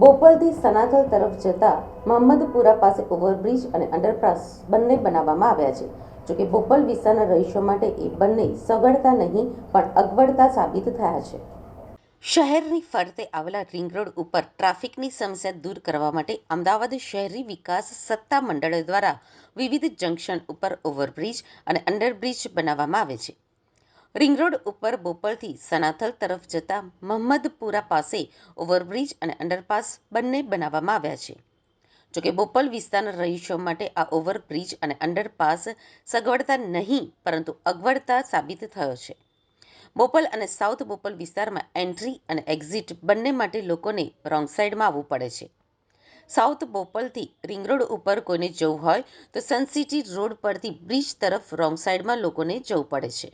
સનાથલ તરફ જતા મહમ્મદપુરા પાસે ઓવરબ્રિજ અને અંડરપાસ બંને બનાવવામાં આવ્યા છે. જોકે બોપલ વિસ્તારના રહીશો માટે એ બંને સગવડતા નહીં, પણ અગવડતા સાબિત થયા છે. શહેરની ફરતે આવેલા રિંગ રોડ ઉપર ટ્રાફિકની સમસ્યા દૂર કરવા માટે અમદાવાદ શહેરી વિકાસ સત્તા મંડળ દ્વારા વિવિધ જંકશન ઉપર ઓવરબ્રિજ અને અંડરબ્રિજ બનાવવામાં આવે છે. રિંગ રોડ ઉપર બોપલથી સનાથલ તરફ જતા મહમ્મદપુરા પાસે ઓવરબ્રિજ અને અંડરપાસ બંને બનાવવામાં આવ્યા છે. જોકે બોપલ વિસ્તારના રહીશો માટે આ ઓવરબ્રિજ અને અંડરપાસ સગવડતા નહીં, પરંતુ અગવડતા સાબિત થયો છે. બોપલ અને સાઉથ બોપલ વિસ્તારમાં એન્ટ્રી અને એક્ઝિટ બંને માટે લોકોને રોંગ સાઈડમાં આવવું પડે છે. સાઉથ બોપલથી રિંગ રોડ ઉપર કોઈને જવું હોય તો સનસિટી રોડ પરથી બ્રિજ તરફ રોંગ સાઈડમાં લોકોને જવું પડે છે.